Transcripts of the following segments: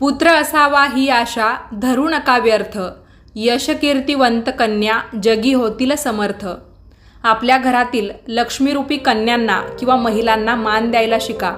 पुत्र असावा ही आशा धरू नका व्यर्थ. यशकीर्तिवंत कन्या जगी होतील समर्थ. आपल्या घरातील लक्ष्मीरूपी कन्यांना किंवा महिलांना मान द्यायला शिका.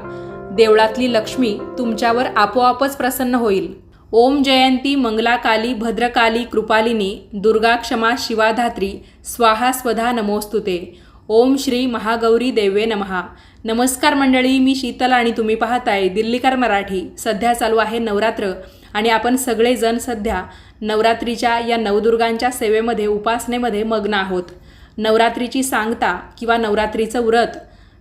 देवळातली लक्ष्मी तुमच्यावर आपोआपच प्रसन्न होईल. ओम जयंती मंगलाकाली भद्रकाली कृपालिनी दुर्गा क्षमा शिवाधात्री स्वाहा स्वधा नमोस्तुते. ओम श्री महागौरी देवे नमहा. नमस्कार मंडळी मी शीतल आणि तुम्ही पाहताय दिल्लीकर मराठी. सध्या चालू आहे नवरात्र आणि आपण सगळेजण सध्या नवरात्रीच्या या नवदुर्गांच्या सेवेमध्ये उपासनेमध्ये मग्न आहोत. नवरात्रीची सांगता किंवा नवरात्रीचं व्रत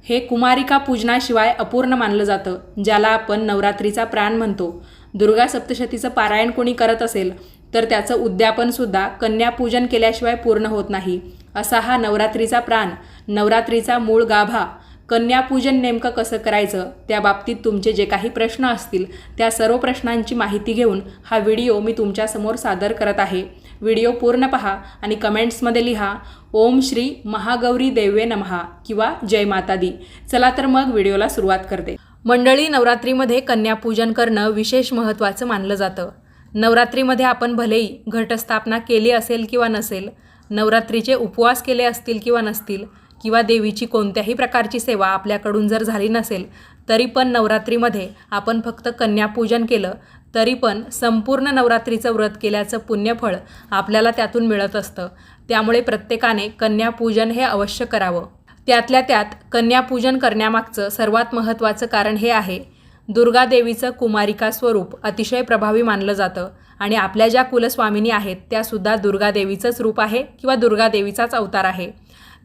हे कुमारिका पूजनाशिवाय अपूर्ण मानलं जातं ज्याला आपण नवरात्रीचा प्राण म्हणतो. दुर्गा सप्तशतीचं पारायण कोणी करत असेल तर त्याचं उद्यापनसुद्धा कन्यापूजन केल्याशिवाय पूर्ण होत नाही. असा हा नवरात्रीचा प्राण नवरात्रीचा मूळ गाभा. कन्यापूजन नेमकं कसं करायचं? त्या बाबतीत तुमचे जे काही प्रश्न असतील त्या सर्व प्रश्नांची माहिती घेऊन हा व्हिडिओ मी तुमच्यासमोर सादर करत आहे. व्हिडिओ पूर्ण पहा आणि कमेंट्समध्ये लिहा ओम श्री महागौरी देवे नमहा किंवा जय माता दी चला तर मग व्हिडिओला सुरुवात करते. मंडळी नवरात्रीमध्ये कन्यापूजन करणं विशेष महत्त्वाचं मानलं जातं. नवरात्रीमध्ये आपण भलेही घटस्थापना केली असेल किंवा नसेल नवरात्रीचे उपवास केले असतील किंवा नसतील किंवा देवीची कोणत्याही प्रकारची सेवा आपल्याकडून जर झाली नसेल तरी पण नवरात्रीमध्ये आपण फक्त कन्यापूजन केलं तरी पण संपूर्ण नवरात्रीचं व्रत केल्याचं पुण्यफळ आपल्याला त्यातून मिळत असतं. त्यामुळे प्रत्येकाने कन्यापूजन हे अवश्य करावं. त्यातल्या त्यात कन्यापूजन करण्यामागचं सर्वात महत्त्वाचं कारण हे आहे दुर्गा देवीचं कुमारिका स्वरूप अतिशय प्रभावी मानलं जातं आणि आपल्या ज्या कुलस्वामिनी आहेत त्यासुद्धा दुर्गा देवीचंच रूप आहे किंवा दुर्गा देवीचाच अवतार आहे.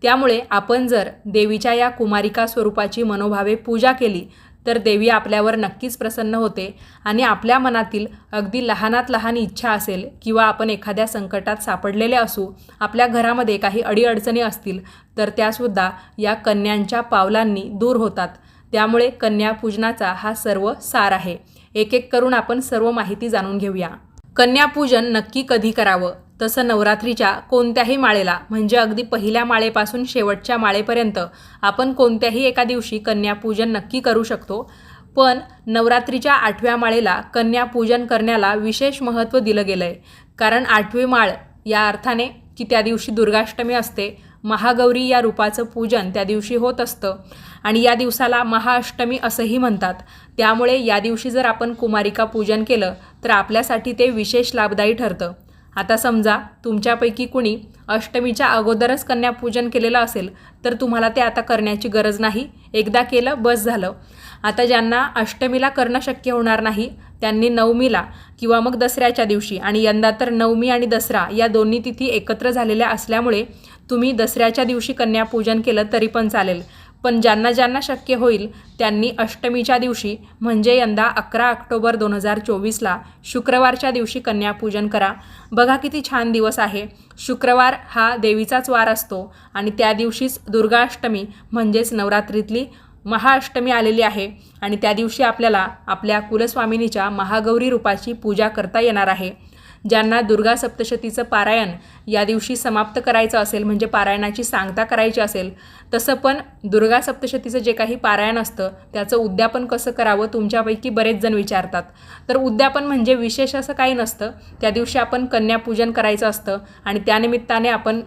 त्यामुळे आपण जर देवीच्या या कुमारिका स्वरूपाची मनोभावे पूजा केली तर देवी आपल्यावर नक्कीच प्रसन्न होते आणि आपल्या मनातील अगदी लहानात लहान इच्छा असेल किंवा आपण एखाद्या संकटात सापडलेले असू आपल्या घरामध्ये काही अडीअडचणी असतील तर त्यासुद्धा या कन्यांच्या पावलांनी दूर होतात. त्यामुळे कन्यापूजनाचा हा सर्व सार आहे. एक एक करून आपण सर्व माहिती जाणून घेऊया. कन्यापूजन नक्की कधी करावं? तसं नवरात्रीच्या कोणत्याही माळेला म्हणजे अगदी पहिल्या माळेपासून शेवटच्या माळेपर्यंत आपण कोणत्याही एका दिवशी कन्यापूजन नक्की करू शकतो. पण नवरात्रीच्या आठव्या माळेला कन्यापूजन करण्याला विशेष महत्त्व दिलं गेलं आहे कारण आठवी माळ या अर्थाने की त्या दिवशी दुर्गाष्टमी असते महागौरी या रूपाचं पूजन त्या दिवशी होत असतं. आणि या दिवसाला महाअष्टमी असंही म्हणतात. त्यामुळे या दिवशी जर आपण कुमारिका पूजन केलं तर आपल्यासाठी ते विशेष लाभदायी ठरतं. आता समजा तुमच्यापैकी कुणी अष्टमीच्या अगोदरच कन्यापूजन केलेलं असेल तर तुम्हाला ते आता करण्याची गरज नाही. एकदा केलं बस झालं. आता ज्यांना अष्टमीला करणं शक्य होणार नाही त्यांनी नवमीला किंवा मग दसऱ्याच्या दिवशी आणि यंदा तर नवमी आणि दसरा या दोन्ही तिथी एकत्र झालेल्या असल्यामुळे तुम्ही दसऱ्याच्या दिवशी कन्यापूजन केलं तरी पण चालेल. पण ज्यांना ज्यांना शक्य होईल त्यांनी अष्टमीच्या दिवशी म्हणजे यंदा अकरा ऑक्टोबर दोन हजार चोवीसला शुक्रवारच्या दिवशी कन्यापूजन करा. बघा किती छान दिवस आहे. शुक्रवार हा देवीचाच वार असतो आणि त्या दिवशीच दुर्गाष्टमी म्हणजेच नवरात्रीतली महाअष्टमी आलेली आहे आणि त्या दिवशी आपल्याला आपल्या कुलस्वामिनीच्या महागौरी रूपाची पूजा करता येणार आहे. ज्यांना दुर्गा सप्तशतीचं पारायण या दिवशी समाप्त करायचं असेल म्हणजे पारायणाची सांगता करायची असेल तसं पण दुर्गा सप्तशतीचं जे काही पारायण असतं त्याचं उद्यापन कसं करावं तुमच्यापैकी बरेच जण विचारतात. तर उद्यापन म्हणजे विशेष असं काही नसतं. त्या दिवशी आपण कन्यापूजन करायचं असतं आणि त्यानिमित्ताने आपण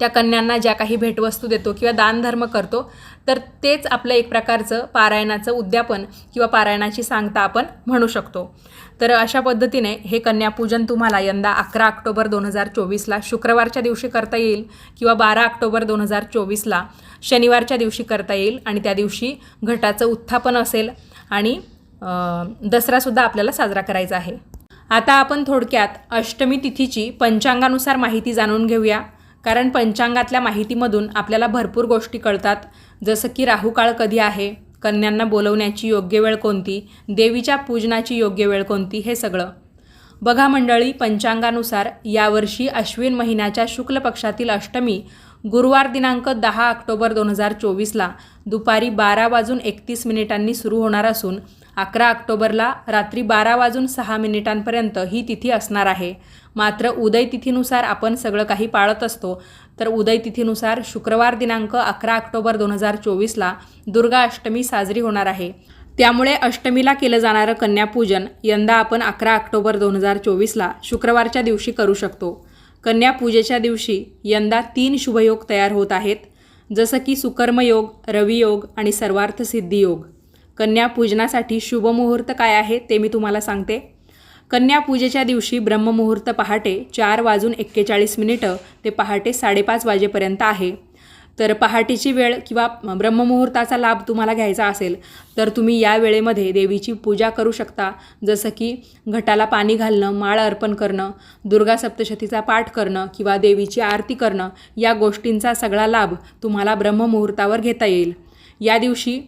त्या कन्यांना ज्या काही भेटवस्तू देतो किंवा दानधर्म करतो तर तेच आपलं एक प्रकारचं पारायणाचं उद्यापन किंवा पारायणाची सांगता आपण म्हणू शकतो. तर अशा पद्धतीने हे कन्यापूजन तुम्हाला यंदा अकरा ऑक्टोबर दोन हजार चोवीसला शुक्रवारच्या दिवशी करता येईल किंवा बारा ऑक्टोबर दोन हजार चोवीसला शनिवारच्या दिवशी करता येईल आणि त्या दिवशी घटाचं उत्थापन असेल आणि दसरासुद्धा आपल्याला साजरा करायचा आहे. आता आपण थोडक्यात अष्टमी तिथीची पंचांगानुसार माहिती जाणून घेऊया. कारण पंचांगातल्या माहितीमधून आपल्याला भरपूर गोष्टी कळतात. जसं की राहुकाळ कधी आहे? कन्यांना बोलवण्याची योग्य वेळ कोणती? देवीच्या पूजनाची योग्य वेळ कोणती? हे सगळं. बघा मंडळी पंचांगानुसार यावर्षी अश्विन महिन्याच्या शुक्ल पक्षातील अष्टमी गुरुवार दिनांक दहा ऑक्टोबर दोन हजार चोवीसला दुपारी बारा वाजून एकतीस मिनिटांनी सुरू होणार असून अकरा ऑक्टोबरला रात्री बारा वाजून सहा मिनिटांपर्यंत ही तिथी असणार आहे. मात्र उदय तिथीनुसार आपण सगळं काही पाळत असतो. तर उदय तिथीनुसार शुक्रवार दिनांक अकरा ऑक्टोबर दोन हजार चोवीसला दुर्गा अष्टमी साजरी होणार आहे. त्यामुळे अष्टमीला केलं जाणारं कन्यापूजन यंदा आपण अकरा ऑक्टोबर दोन हजार चोवीसला शुक्रवारच्या दिवशी करू शकतो. कन्यापूजेच्या दिवशी यंदा तीन शुभयोग तयार होत आहेत. जसं की सुकर्मयोग रवियोग आणि सर्वार्थ योग कन्यापूजनासाठी शुभमुहूर्त काय आहे ते मी तुम्हाला सांगते. कन्यापूजेच्या दिवशी ब्रह्ममुहूर्त पहाटे चार वाजून एक्केचाळीस मिनिटं ते पहाटे साडेपाच वाजेपर्यंत आहे. तर पहाटेची वेळ किंवा ब्रह्ममुहूर्ताचा लाभ तुम्हाला घ्यायचा असेल तर तुम्ही या वेळेमध्ये देवीची पूजा करू शकता. जसं की घटाला पाणी घालणं माळ अर्पण करणं दुर्गा सप्तशतीचा पाठ करणं किंवा देवीची आरती करणं या गोष्टींचा सगळा लाभ तुम्हाला ब्रह्ममुहूर्तावर घेता येईल. या दिवशी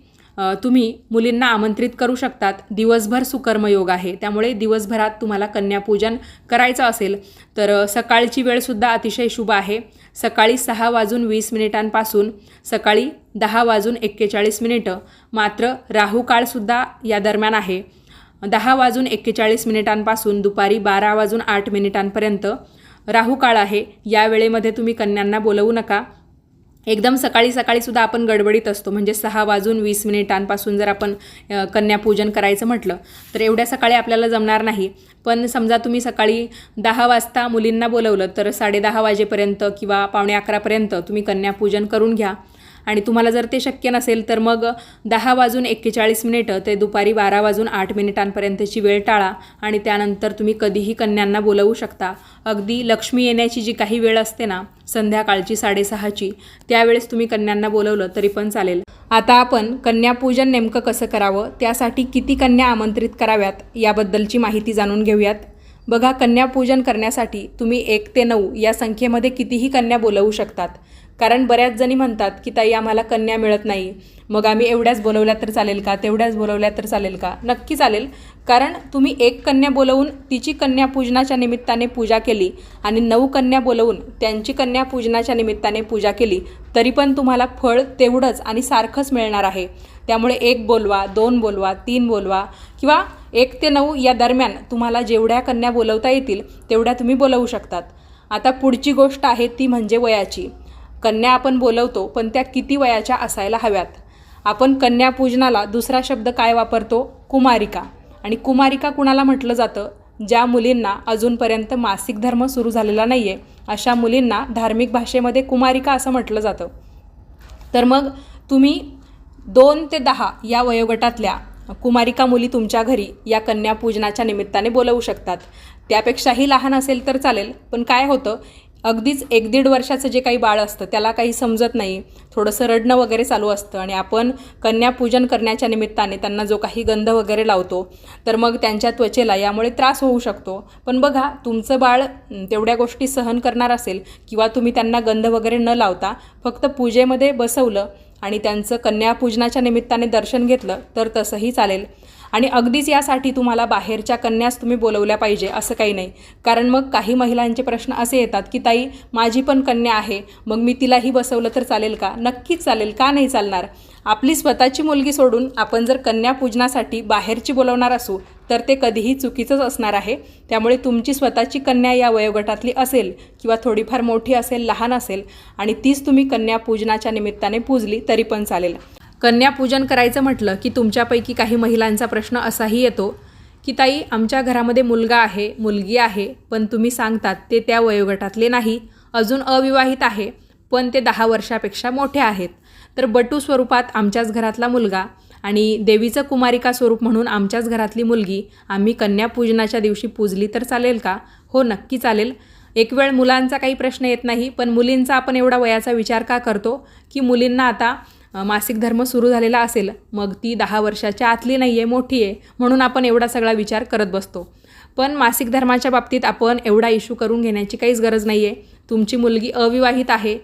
तुम्ही मुलींना आमंत्रित करू शकतात. दिवसभर सुकर्मयोग आहे. त्यामुळे दिवसभरात तुम्हाला कन्यापूजन करायचं असेल तर सकाळची वेळसुद्धा अतिशय शुभ आहे. सकाळी सहा वाजून वीस मिनिटांपासून सकाळी दहा वाजून एक्केचाळीस मिनिटं मात्र राहू काळसुद्धा या दरम्यान आहे. दहा वाजून एक्केचाळीस मिनिटांपासून दुपारी बारा वाजून आठ मिनिटांपर्यंत राहू काळ आहे. या वेळेमध्ये तुम्ही कन्यांना बोलवू नका. एकदम सकाळी सकाळीसुद्धा आपण गडबडीत असतो. म्हणजे सहा वाजून वीस मिनिटांपासून जर आपण कन्यापूजन करायचं म्हटलं तर एवढ्या सकाळी आपल्याला जमणार नाही. पण समजा तुम्ही सकाळी दहा वाजता मुलींना बोलवलं तर साडेदहा वाजेपर्यंत किंवा पावणे अकरापर्यंत तुम्ही कन्यापूजन करून घ्या. आणि तुम्हाला जर ते शक्य नसेल तर मग दहा वाजून एक्केचाळीस मिनिटं ते दुपारी बारा वाजून आठ मिनिटांपर्यंतची वेळ टाळा आणि त्यानंतर तुम्ही कधीही कन्यांना बोलवू शकता. अगदी लक्ष्मी येण्याची जी काही वेळ असते ना संध्याकाळची साडेसहाची त्यावेळेस तुम्ही कन्यांना बोलवलं तरी पण चालेल. आता आपण कन्यापूजन नेमकं कसं करावं त्यासाठी किती कन्या आमंत्रित कराव्यात याबद्दलची माहिती जाणून घेऊयात. बघा कन्यापूजन करण्यासाठी तुम्ही एक ते नऊ या संख्येमध्ये कितीही कन्या बोलवू शकतात. कारण बऱ्याच जणी म्हणतात की ताई आम्हाला कन्या मिळत नाही. मग आम्ही एवढ्याच बोलवल्या तर चालेल का? तेवढ्याच बोलवल्या तर चालेल का? नक्की चालेल. कारण तुम्ही एक कन्या बोलवून तिची कन्या पूजनाच्या निमित्ताने पूजा केली आणि नऊ कन्या बोलवून त्यांची कन्या पूजनाच्या निमित्ताने पूजा केली तरी पण तुम्हाला फळ तेवढंच आणि सारखंच मिळणार आहे. त्यामुळे एक बोलवा दोन बोलवा तीन बोलवा किंवा एक ते नऊ या दरम्यान तुम्हाला जेवढ्या कन्या बोलवता येतील तेवढ्या तुम्ही बोलवू शकतात. आता पुढची गोष्ट आहे ती म्हणजे वयाची. कन्या आपण बोलवतो पण त्या किती वयाच्या असायला हव्यात? आपण कन्यापूजनाला दुसरा शब्द काय वापरतो? कुमारिका. आणि कुमारिका कुणाला म्हटलं जातं? ज्या मुलींना अजूनपर्यंत मासिक धर्म सुरू झालेला नाही आहे अशा मुलींना धार्मिक भाषेमध्ये कुमारिका असं म्हटलं जातं. तर मग तुम्ही दोन ते दहा या वयोगटातल्या कुमारिका मुली तुमच्या घरी या कन्यापूजनाच्या निमित्ताने बोलवू शकतात. त्यापेक्षाही लहान असेल तर चालेल पण काय होतं? अगदीच एक दीड वर्षाचं जे काही बाळ असतं त्याला काही समजत नाही. थोडंसं रडणं वगैरे चालू असतं आणि आपण कन्यापूजन करण्याच्या निमित्ताने त्यांना जो काही गंध वगैरे लावतो तर मग त्यांच्या त्वचेला यामुळे त्रास होऊ शकतो. पण बघा तुमचं बाळ तेवढ्या गोष्टी सहन करणार असेल किंवा तुम्ही त्यांना गंध वगैरे न लावता फक्त पूजेमध्ये बसवलं आणि त्यांचं कन्यापूजनाच्या निमित्ताने दर्शन घेतलं तर तसंही चालेल. आणि अगदीच यासाठी तुम्हाला बाहेरच्या कन्यास तुम्ही बोलवल्या पाहिजे असं काही नाही. कारण मग काही महिलांचे प्रश्न असे येतात की ताई माझी पण कन्या आहे मग मी तिलाही बसवलं तर चालेल का? नक्कीच चालेल का नाही चालणार? आपली स्वतःची मुलगी सोडून आपण जर कन्या पूजनासाठी बाहेरची बोलवणार असू तर ते कधीही चुकीचंच असणार आहे. त्यामुळे तुमची स्वतःची कन्या या वयोगटातली असेल किंवा थोडीफार मोठी असेल लहान असेल आणि तीच तुम्ही कन्या पूजनाच्या निमित्ताने पूजली तरी पण चालेल. कन्यापूजन करायचं म्हटलं की तुमच्यापैकी काही महिलांचा प्रश्न असाही येतो की ताई आमच्या घरामध्ये मुलगा आहे मुलगी आहे पण तुम्ही सांगतात ते त्या वयोगटातले नाही अजून अविवाहित आहे पण ते दहा वर्षापेक्षा मोठे आहेत. तर बटू स्वरूपात आमच्याच घरातला मुलगा आणि देवीचं कुमारिका स्वरूप म्हणून आमच्याच घरातली मुलगी आम्ही कन्यापूजनाच्या दिवशी पूजली तर चालेल का? हो नक्की चालेल. एक वेळ मुलांचा काही प्रश्न येत नाही पण मुलींचा आपण एवढा वयाचा विचार का करतो? की मुलींना आता मासिक धर्म सुरू झालेला असेल मग ती दहा वर्षाच्या आतली नाही आहे मोठी आहे म्हणून आपण एवढा सगळा विचार करत बसतो. पण मासिक धर्माच्या बाबतीत आपण एवढा इश्यू करून घेण्याची काहीच गरज नाही आहे तुमची मुलगी अविवाहित आहे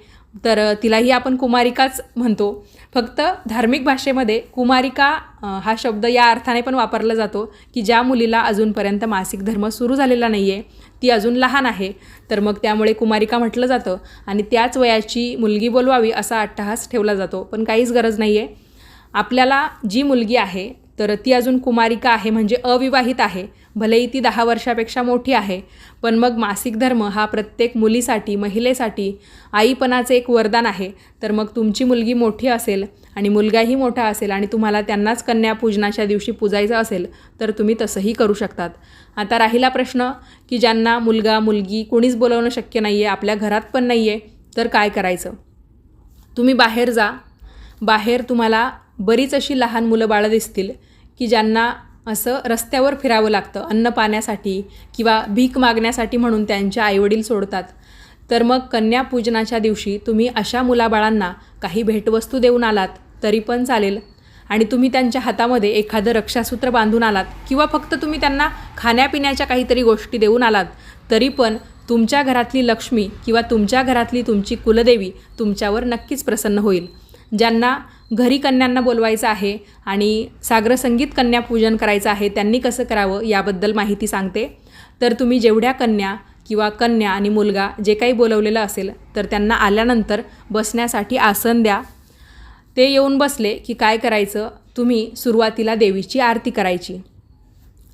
तर तिलाही आपण कुमारिकाच म्हणतो. फक्त धार्मिक भाषेमध्ये कुमारिका हा शब्द या अर्थाने पण वापरला जातो की ज्या मुलीला अजूनपर्यंत मासिक धर्म सुरू झालेला नाही आहे ती अजून लहान आहे. तर मग त्यामुळे कुमारिका म्हटलं जातं आणि त्याच वयाची मुलगी बोलवावी असा अट्टहास ठेवला जातो. पण काहीच गरज नाही आहे आपल्याला जी मुलगी आहे तर ती अजून कुमारिका आहे म्हणजे अविवाहित आहे. भलेही ती दहा वर्षापेक्षा मोठी आहे पण मग मासिक धर्म हा प्रत्येक मुलीसाठी महिलेसाठी आईपणाचं एक वरदान आहे. तर मग तुमची मुलगी मोठी असेल आणि मुलगाही मोठा असेल आणि तुम्हाला त्यांनाच कन्यापूजनाच्या दिवशी पूजायचं असेल तर तुम्ही तसंही करू शकतात. आता राहिला प्रश्न की ज्यांना मुलगा मुलगी कोणीच बोलवणं शक्य नाही आहे आपल्या घरात पण नाही आहे तर काय करायचं? तुम्ही बाहेर जा बाहेर तुम्हाला बरीच अशी लहान मुलं बाळं दिसतील की ज्यांना असं रस्त्यावर फिरावं लागतं अन्न पाण्यासाठी किंवा भीक मागण्यासाठी म्हणून त्यांचे आईवडील सोडतात. तर मग कन्यापूजनाच्या दिवशी तुम्ही अशा मुलाबाळांना काही भेटवस्तू देऊन आलात तरी पण चालेल. आणि तुम्ही त्यांच्या हातामध्ये एखादं रक्षासूत्र बांधून आलात किंवा फक्त तुम्ही त्यांना खाण्यापिण्याच्या काहीतरी गोष्टी देऊन आलात तरी पण तुमच्या घरातली लक्ष्मी किंवा तुमच्या घरातली तुमची कुलदेवी तुमच्यावर नक्कीच प्रसन्न होईल. ज्यांना घरी कन्यांना बोलवायचं आहे आणि सागर संगीत कन्या पूजन करायचं आहे त्यांनी कसं करावं याबद्दल माहिती सांगते. तर तुम्ही जेवढ्या कन्या किंवा कन्या आणि मुलगा जे काही बोलवलेलं असेल तर त्यांना आल्यानंतर बसण्यासाठी आसन द्या. ते येऊन बसले की काय करायचं? तुम्ही सुरुवातीला देवीची आरती करायची.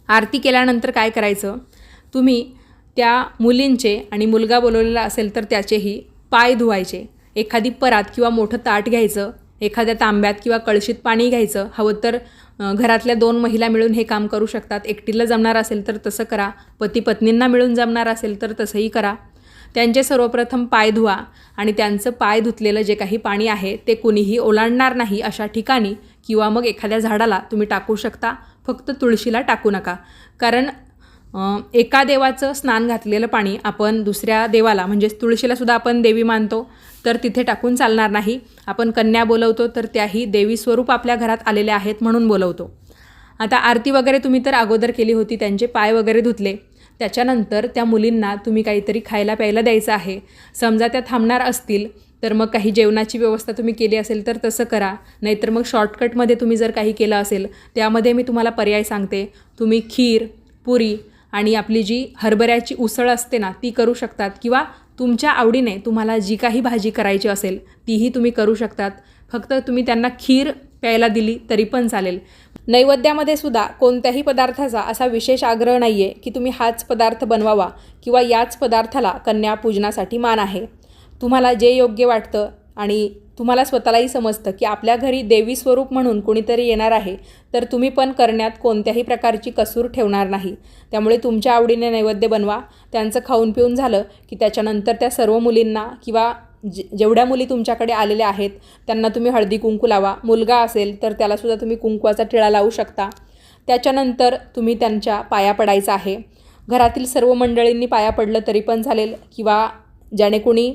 आरती केल्यानंतर काय करायचं? तुम्ही त्या मुलींचे आणि मुलगा बोलवलेला असेल तर त्याचेही पाय धुवायचे. एखादी परात किंवा मोठं ताट घ्यायचं एखाद्या तांब्यात किंवा कळशीत पाणी घ्यायचं हवं तर घरातल्या दोन महिला मिळून हे काम करू शकतात. एकटीला जमणार असेल तर तसं करा. पती पत्नींना मिळून जमणार असेल तर तसंही करा. त्यांचे सर्वप्रथम पाय धुवा आणि त्यांचं पाय धुतलेलं जे काही पाणी आहे ते कुणीही ओलांडणार नाही अशा ठिकाणी किंवा मग एखाद्या झाडाला तुम्ही टाकू शकता. फक्त तुळशीला टाकू नका. कारण एका देवाचं स्नान घातलेलं पाणी आपण दुसऱ्या देवाला म्हणजेच तुळशीला सुद्धा आपण देवी मानतो. तर तिथे टाकून चालणार नाही. आपण कन्या बोलवतो तर त्याही देवी स्वरूप आपल्या घरात आलेल्या आहेत म्हणून बोलवतो. आता आरती वगैरे तुम्ही तर अगोदर केली होती त्यांचे पाय वगैरे धुतले. त्याच्यानंतर त्या मुलींना तुम्ही काहीतरी खायला प्यायला द्यायचं आहे. समजा त्या थांबणार असतील तर मग काही जेवणाची व्यवस्था तुम्ही केली असेल तर तसं करा. नाहीतर मग शॉर्टकटमध्ये तुम्ही जर काही केलं असेल त्यामध्ये मी तुम्हाला पर्याय सांगते. तुम्ही खीर पुरी आणि आपली जी हरभऱ्याची उसळ असते ना ती करू शकतात. किंवा तुमच्या आवडीने तुम्हाला जी काही भाजी करायची असेल तीही तुम्ही करू शकतात. फक्त तुम्ही त्यांना खीर प्यायला दिली तरी पण चालेल. नैवेद्यामध्ये सुद्धा कोणत्याही पदार्थाचा असा विशेष आग्रह नाही आहे की तुम्ही हाच पदार्थ बनवावा किंवा याच पदार्थाला कन्या पूजनासाठी मान आहे. तुम्हाला जे योग्य वाटतं आणि तुम्हाला स्वतःलाही समजतं की आपल्या घरी देवी स्वरूप म्हणून कोणीतरी येणार आहे तर तुम्ही पण करण्यात कोणत्याही प्रकारची कसूर ठेवणार नाही. त्यामुळे तुमच्या आवडीने नैवेद्य बनवा. त्यांचं खाऊन पिऊन झालं की त्याच्यानंतर त्या सर्व मुलींना किंवा जे जेवढ्या मुली तुमच्याकडे आलेल्या आहेत त्यांना तुम्ही हळदी कुंकू लावा. मुलगा असेल तर त्यालासुद्धा तुम्ही कुंकवाचा टिळा लावू शकता. त्याच्यानंतर तुम्ही त्यांच्या पाया पडायचा आहे. घरातील सर्व मंडळींनी पाया पडलं तरी पण चालेल किंवा ज्याने कोणी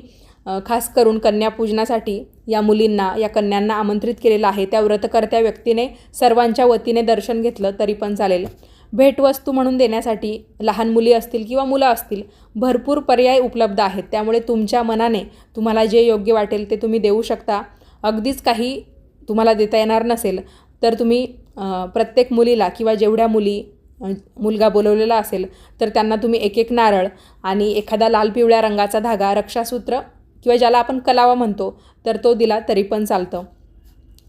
खास करून कन्यापूजनासाठी या मुलींना या कन्यांना आमंत्रित केलेलं आहे. त्या व्रतकर्त्या व्यक्तीने सर्वांच्या वतीने दर्शन घेतलं तरी पण चालेल. भेटवस्तू म्हणून देण्यासाठी लहान मुली असतील किंवा मुलं असतील भरपूर पर्याय उपलब्ध आहेत. त्यामुळे तुमच्या मनाने तुम्हाला जे योग्य वाटेल ते तुम्ही देऊ शकता. अगदीच काही तुम्हाला देता येणार नसेल तर तुम्ही प्रत्येक मुलीला किंवा जेवढ्या मुली मुलगा बोलवलेला असेल तर त्यांना तुम्ही एक एक नारळ आणि एखादा लाल पिवळ्या रंगाचा धागा रक्षासूत्र किंवा ज्याला आपण कलावा म्हणतो तर तो दिला तरी पण चालतं.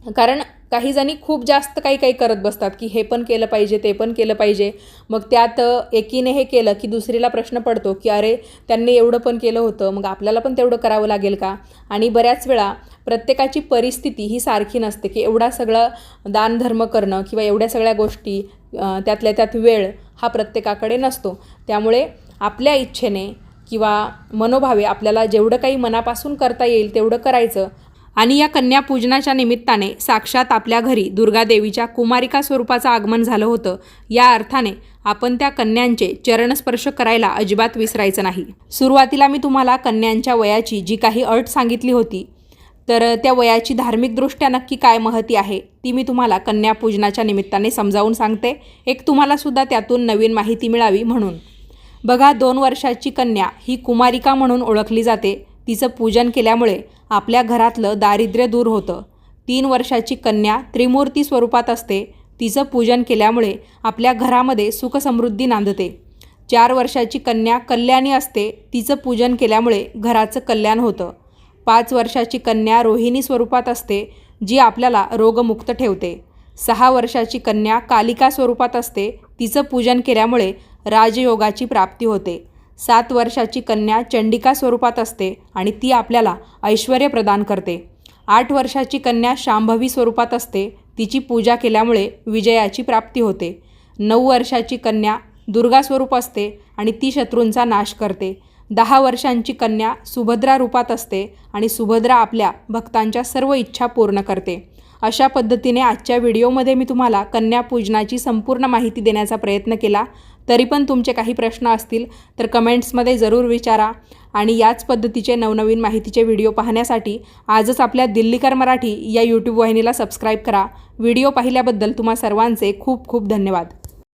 कारण काही जणी खूप जास्त काही काही करत बसतात की हे पण केलं पाहिजे ते पण केलं पाहिजे. मग त्यात एकीने हे केलं की दुसरीला प्रश्न पडतो की अरे त्यांनी एवढं पण केलं होतं मग आपल्याला पण तेवढं करावं लागेल का? आणि बऱ्याच वेळा प्रत्येकाची परिस्थिती ही सारखी नसते की एवढा सगळं दानधर्म करणं किंवा एवढ्या सगळ्या गोष्टी त्यातल्या त्यात वेळ हा प्रत्येकाकडे नसतो. त्यामुळे आपल्या इच्छेने किंवा मनोभावे आपल्याला जेवढं काही मनापासून करता येईल तेवढं करायचं. आणि या कन्यापूजनाच्या निमित्ताने साक्षात आपल्या घरी दुर्गादेवीच्या कुमारिका स्वरूपाचं आगमन झालं होतं. या अर्थाने आपण त्या कन्यांचे चरणस्पर्श करायला अजिबात विसरायचं नाही. सुरुवातीला मी तुम्हाला कन्यांच्या वयाची जी काही अट सांगितली होती तर त्या वयाची धार्मिकदृष्ट्या नक्की काय महती आहे ती मी तुम्हाला कन्यापूजनाच्या निमित्ताने समजावून सांगते. एक तुम्हालासुद्धा त्यातून नवीन माहिती मिळावी म्हणून. बघा दोन वर्षाची कन्या ही कुमारिका म्हणून ओळखली जाते. तिचं पूजन केल्यामुळे आपल्या घरातलं दारिद्र्य दूर होतं. तीन वर्षाची कन्या त्रिमूर्ती स्वरूपात असते. तिचं पूजन केल्यामुळे आपल्या घरामध्ये सुखसमृद्धी नांदते. चार वर्षाची कन्या कल्याणी असते. तिचं पूजन केल्यामुळे घराचं कल्याण होतं. पाच वर्षाची कन्या रोहिणी स्वरूपात असते जी आपल्याला रोगमुक्त ठेवते. सहा वर्षाची कन्या कालिका स्वरूपात असते. तिचं पूजन केल्यामुळे राजयोगाची प्राप्ती होते. सात वर्षाची कन्या चंडिका स्वरूपात असते आणि ती आपल्याला ऐश्वर प्रदान करते. आठ वर्षाची कन्या शांभवी स्वरूपात असते. तिची पूजा केल्यामुळे विजयाची प्राप्ती होते. नऊ वर्षाची कन्या दुर्गा स्वरूप असते आणि ती शत्रूंचा नाश करते. दहा वर्षांची कन्या सुभद्रा रूपात असते आणि सुभद्रा आपल्या भक्तांच्या सर्व इच्छा पूर्ण करते. अशा पद्धतीने आजच्या व्हिडिओमध्ये मी तुम्हाला कन्यापूजनाची संपूर्ण माहिती देण्याचा प्रयत्न केला. तरी पण तुमचे काही प्रश्न असतील तर कमेंट्समध्ये जरूर विचारा. आणि याच पद्धतीचे नवनवीन माहितीचे व्हिडिओ पाहण्यासाठी आजच आपल्या दिल्लीकर मराठी या यूट्यूब वाहिनीला सबस्क्राईब करा. व्हिडिओ पाहिल्याबद्दल तुम्हा सर्वांचे खूप खूप धन्यवाद.